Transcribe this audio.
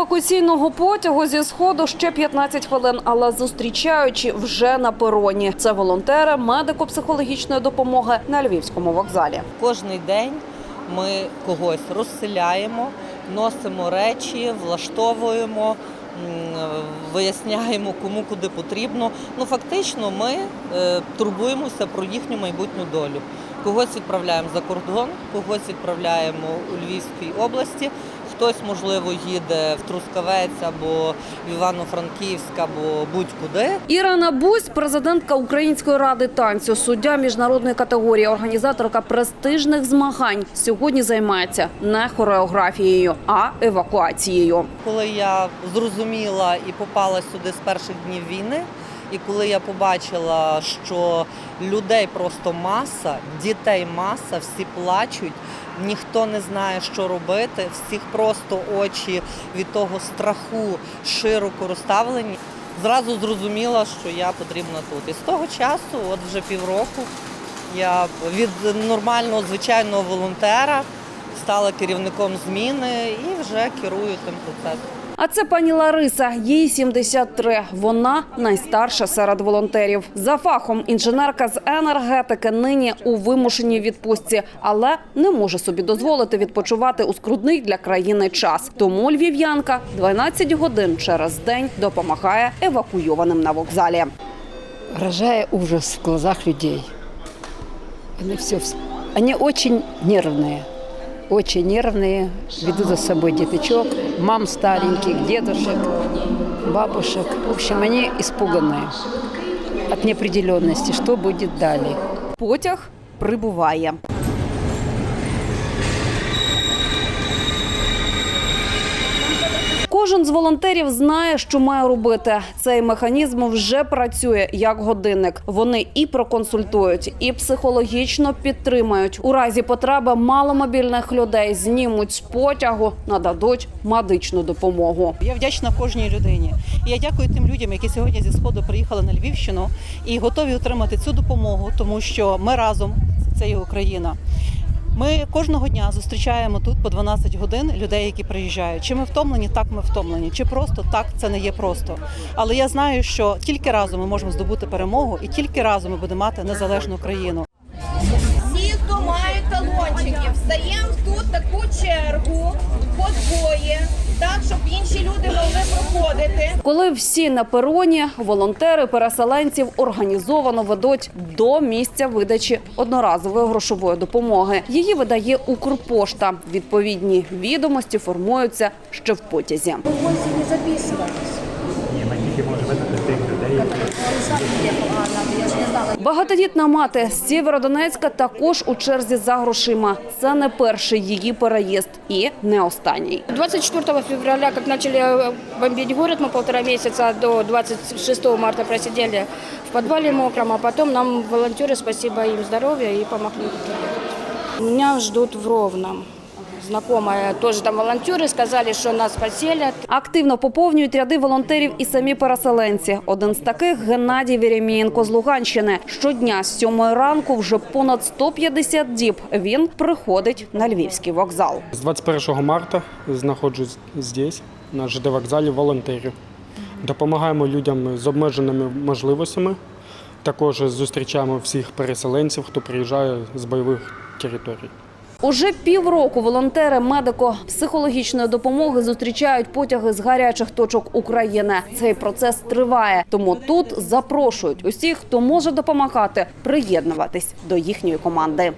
евакуаційного потягу зі сходу ще 15 хвилин, але зустрічаючи вже на пероні. Це волонтери медико-психологічної допомоги на львівському вокзалі. Кожний день ми когось розселяємо, носимо речі, влаштовуємо, виясняємо, кому куди потрібно. Ну, фактично, ми е, турбуємося про їхню майбутню долю. Когось відправляємо за кордон, когось відправляємо у Львівській області. Хтось, можливо, їде в Трускавець або в Івано-Франківськ, або будь-куди. Ірина Бусь, президентка Української ради танцю, суддя міжнародної категорії, організаторка престижних змагань, сьогодні займається не хореографією, а евакуацією. Коли я зрозуміла і попала сюди з перших днів війни, і коли я побачила, що людей просто маса, дітей маса, всі плачуть, ніхто не знає, що робити, всіх просто очі від того страху широко розставлені. Зразу зрозуміла, що я потрібна тут. І з того часу, от вже півроку, я від нормального звичайного волонтера стала керівником зміни і вже керую цим процесом. А це пані Лариса, їй 73. Вона найстарша серед волонтерів. За фахом інженерка з енергетики нині у вимушеній відпустці, але не може собі дозволити відпочивати у скрутний для країни час. Тому львів'янка 12 годин через день допомагає евакуйованим на вокзалі. рожая ужас в глазах людей. Они все, вс- они очень нервные, очень нервные, веду за собой деточок, мам стареньких, дедушек, бабушек. В общем, они испуганные от неопределенности, что будет далее. Потяг прибуває. Кожен з волонтерів знає, що має робити. Цей механізм вже працює як годинник. Вони і проконсультують, і психологічно підтримають. У разі потреби маломобільних людей знімуть з потягу, нададуть медичну допомогу. Я вдячна кожній людині. Я дякую тим людям, які сьогодні зі сходу приїхали на Львівщину і готові отримати цю допомогу, тому що ми разом це є Україна. Ми кожного дня зустрічаємо тут по 12 годин людей, які приїжджають. Чи ми втомлені? Так, ми втомлені. Чи просто так це не є просто. Але я знаю, що тільки разом ми можемо здобути перемогу, і тільки разом ми будемо мати незалежну країну. Всі, хто має талончики, встаємо тут таку чергу по двоє, так, щоб інші люди проходити. Коли всі на пероні, волонтери переселенців організовано ведуть до місця видачі одноразової грошової допомоги. Її видає Укрпошта. Відповідні відомості формуються ще в потязі. Ні, ми тільки можемо видати тих людей, Багатодітна мати з Сєвєродонецька також у черзі за грошима. Це не перший її переїзд і не останній. 24 февраля, как начали э, бомбить город, мы полтора месяца до 26 марта просидели в подвале мокром, а потом нам волонтеры, спасибо им здоровья, и помогли приехать. Меня ждут в Ровном. Знакомая, тоже там волонтеры, сказали, что нас поселят. Активно поповнюють ряди волонтерів і самі переселенці. Один з таких Геннадій Вєрємієнко з Луганщини. Щодня з сьомої ранку вже понад 150 діб він приходить на львівський вокзал. З 21 марта знаходжусь здесь, на ЖД вокзалі волонтерів. Допомагаємо людям з обмеженими можливостями. Також зустрічаємо всіх переселенців, хто приїжджає з бойових територій. Уже півроку волонтери медико-психологічної допомоги зустрічають потяги з гарячих точок України. Цей процес триває, тому тут запрошують усіх, хто може допомагати, приєднуватись до їхньої команди.